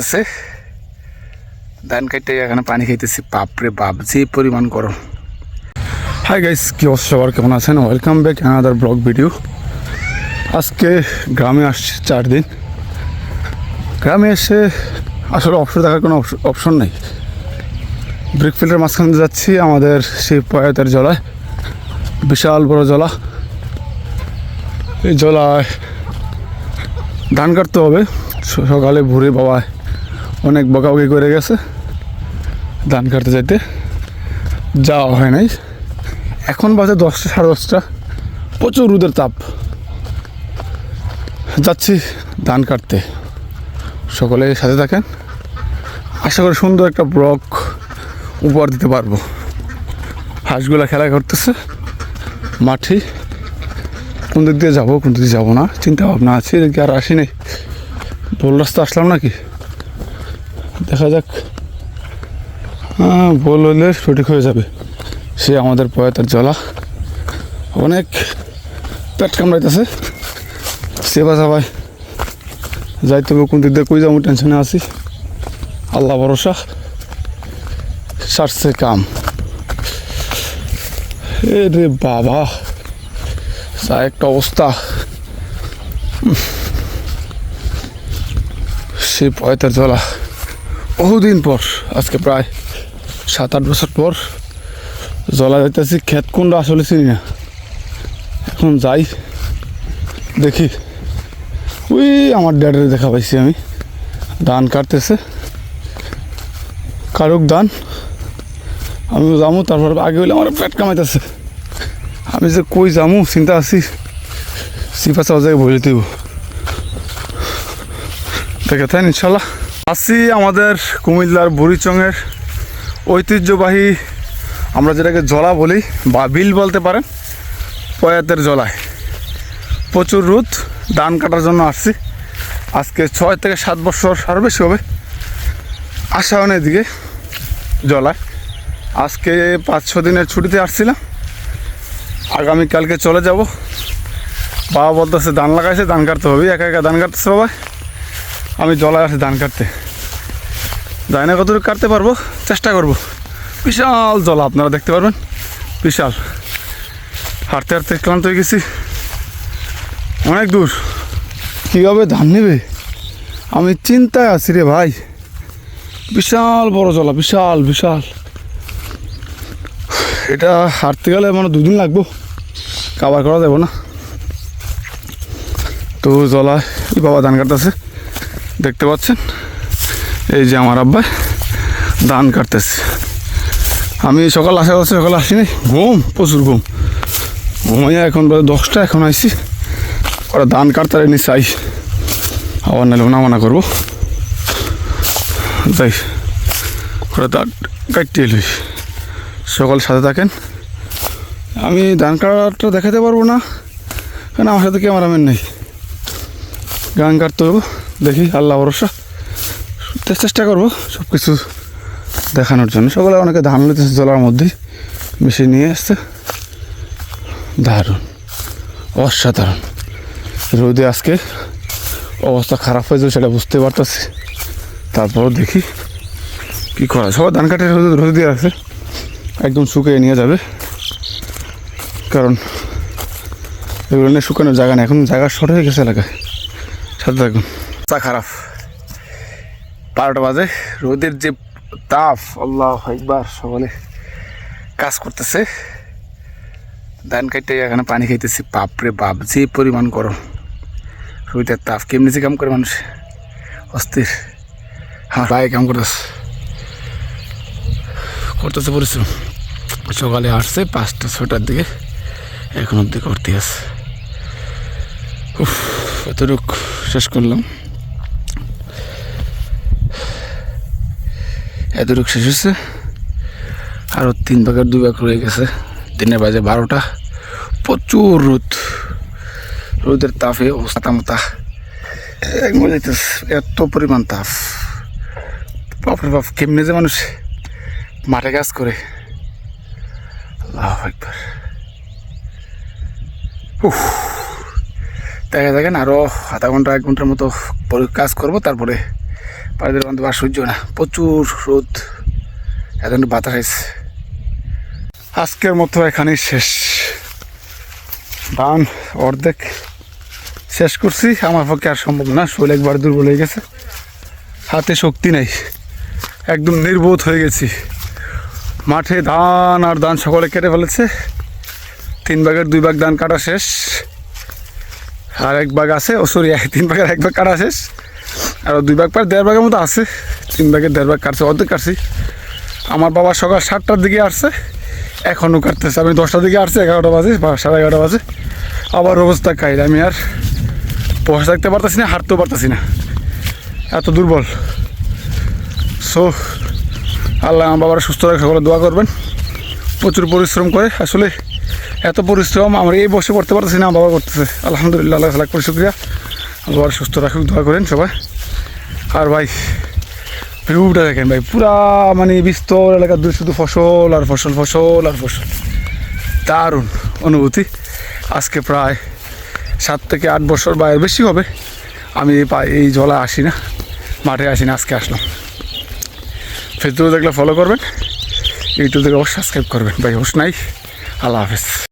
করতেছে। ধান কাটতে এখানে পানি খাইতেছি। বাপরে বাপ, যে পরিমাণ গরম। হাই গাইস কি অবস্থা? সবার কেমন আছেন? Welcome back another blog video আজকে গ্রামে আসছি চার দিন। গ্রামে এসে আসলে অপশন দেখার কোনো অপশন নেই। ব্রিকফিল্ডের মাঝখান যাচ্ছি, আমাদের সেই পয়াতের জলায়। বিশাল বড় জলা। এই জলায় ধান কাটতে হবে। সকালে ভোরে বাবা অনেক বকাবকি করে গেছে। ধান কাটতে যেতে যাওয়া হয় নাই। এখন বাজে দশটা, সাড়ে দশটা। প্রচুর রোদের তাপ। যাচ্ছি ধান কাটতে। সকলে সাথে থাকেন। আশা করি সুন্দর একটা ব্লক উপহার দিতে পারব। হাঁসগুলা খেলা করতেছে। মাঠে। কোন দিক দিয়ে যাব, কোন দিক দিয়ে যাব না। চিন্তা ভাবনা আছে আর আসি নাই। ভুল রাস্তা আসলাম নাকি? দেখা যাক। হ্যাঁ, ভুল হলে সঠিক হয়ে যাবে। সে আমাদের পয়তার জলা অনেক পেট কামড়াইতেছে। সেবা সবাই যাইতে হবে কোন দিক দিয়ে কই যাব টেনশনে আছি। আল্লাহ ভরসা। সারছে কাম। এ রে বাবা যা একটা অবস্থা। সে পয়তার জলা বহুদিন পর, আজকে প্রায় সাত আট বছর পর জলা যাইতেছি, ক্ষেত কোনটা আসলে চিনি না। এখন যাই, দেখি। ওই আমার ড্যাডের দেখা পাইছি আমি। ধান কাটতেছে। কারুক ধান। আমি যামু, তারপর আগে হইলে আমার পেট কামাইতেছে। আমি যে কই যামু, চিন্তা আছি। সিপা চাওয়া যায় বলে দিব। দেখে থাকেন, ইনশাল্লাহ। আসি আমাদের কুমিল্লার বুড়িচংয়ের ঐতিহ্যবাহী, আমরা যেটাকে জলা বলি বা বিল বলতে পারেন, পয়াতের জলায়। প্রচুর রোদ, ধান কাটার জন্য আসছি। আজকে ছয় থেকে সাত বছর আরও বেশি হবে। আসা দিকে জলায়। আজকে পাঁচ, ছ দিনের ছুটিতে আসছিলাম। আগামীকালকে চলে যাব। বাবা বলতেছে, ধান লাগাইছে, ধান কাটতে হবে। একা একা ধান কাটতেছে বাবা। আমি জলায় আসি ধান কাটতে। যাই না কতটুকু কাটতে পারব? চেষ্টা করব। বিশাল জলা, আপনারা দেখতে পারবেন? বিশাল। হাঁটতে হাঁটতে ক্লান্ত হয়ে গেছি। অনেক দূর। কীভাবে ধান নেবে? আমি চিন্তায় আছি রে ভাই। বিশাল বড় জলা, বিশাল বিশাল। এটা হাঁটতে গেলে মানে দুদিন লাগবো। কাবার করা যাব না। তো এই বাবা ধান কাটতেছে। দেখতে পাচ্ছেন? এই যে আমার আব্বাই ধান কাটতেছে। আমি সকাল আসা হচ্ছে সকালে আসিনি। ঘুম, প্রচুর ঘুম। ঘুমাইয়া এখন বাজে দশটা, এখন আইসি ওরা ধান কাটতে নি চাই। আবার নাহলে নামানা করব। যাই, ওরা ধান কাটতে এলি। সকাল সাথে থাকেন। আমি ধান কাটাটা দেখাতে পারব না, কারণ আমার সাথে ক্যামেরাম্যান নেই। গান কাটতে হবে দেখি, আল্লাহ ভরসা। চে- চেষ্টা করব সব কিছু দেখানোর জন্য। সকালে অনেকে ধান লইতেছে জলার মধ্যেই মেশিন নিয়ে আসছে। দারুণ, অসাধারণ। রোদে আজকে অবস্থা খারাপ হয়ে যাবে সেটা বুঝতে পারতেছি। তারপর দেখি কী করা। সবাই ধান কাটে, রোদে রোদে দিয়ে আছে। একদম শুকিয়ে নিয়ে যাবে। কারণ এগুলো নিয়ে শুকানোর জায়গা নেই। এখন জায়গা শর্ট হয়ে গেছে এলাকায়। সাথে থাকুন। তা খারাপ। বারোটা বাজে। রোদের যে তাপ, আল্লাহ একবার সকালে কাজ করতেছে। ধান কাটতে এখানে পানি খাইতেছি। বাপরে বাপ, যে পরিমাণ গরম। রোদের তাপ, কেমনি যে কাম করে মানুষ? অস্থির। হ্যাঁ ভাই কাম করতেছে। করতেছে পরিশ্রম। সকালে আসছে পাঁচটা ছটার দিকে। এখন অব্দি করতে আছে। উফ, এতটুক শেষ করলাম। এতটুক শেষ হচ্ছে আরও তিন ভাগের দুই ভাগ রয়ে গেছে। দিনের বাজে বারোটা। প্রচুর রোদ। রোদের তাপে অবস্থা মতা এক মজা যাইতেছে, এত পরিমাণ তাপ। বাপরে বাপ কেমনে যে মানুষ মাঠে কাজ করে। আল্লাহ একবার দেখা দেখেন আরও আধা ঘণ্টা এক ঘণ্টার মতো কাজ করব তারপরে পাড়িদের বান্ধব আর সহ্য না। প্রচুর রোদ। এখন বাতাস হয়েছে আজকের মতো এখানেই শেষ। ধান অর্ধেক শেষ করছি। আমার পক্ষে আর সম্ভব না। শরীর একবার দুর্বল হয়ে গেছে। হাতে শক্তি নেই। একদম নির্বোধ হয়ে গেছি। মাঠে ধান আর ধান সকলে কেটে ফেলেছে। তিন ভাগের দুই ভাগ ধান কাটা শেষ। আর এক ভাগ আছে। ও সরি তিন ভাগের এক ভাগ কাটা শেষ। আর দুই ভাগ প্রায় দেড় ভাগের মতো আছে, তিন ভাগের দেড় ভাগ কাটছে, অর্ধেক কাটছি। আমার বাবা সকাল সাতটার দিকে আসছে এখনও কাটতেছে। আমি দশটার দিকে আসছি, এগারোটা বাজে, বা সাড়ে এগারোটা বাজে। আবার অবস্থা খাই আমি আর বসে থাকতে পারতেছি না, হাঁটতেও পারতেছি না। এত দুর্বল। সো আল্লাহ আমার বাবার সুস্থ রাখা, সকলে দোয়া করবেন। প্রচুর পরিশ্রম করে। আসলে এত পরিশ্রম আমরা এই বসে করতে পারতেছি না বাবা করতেছে। আলহামদুলিল্লাহ আল্লাহ লাখ করে শুক্রিয়া। আমার বাবার সুস্থ রাখুক, দোয়া করেন সবাই। আর ভাই ভিউটা দেখেন ভাই, পুরা মানে বিস্তর এলাকা দূরে শুধু ফসল আর ফসল ফসল আর ফসল। দারুণ অনুভূতি। আজকে প্রায় সাত থেকে আট বছর বা বেশি হবে, আমি এই এই জলা আসি না, মাঠে আসি না, আজকে আসলাম। ফেসবুকে দেখলে ফলো করবেন ইউটিউব থেকে অবশ্যই সাবস্ক্রাইব করবেন। ভাই হোস নাই, আল্লাহ হাফেজ।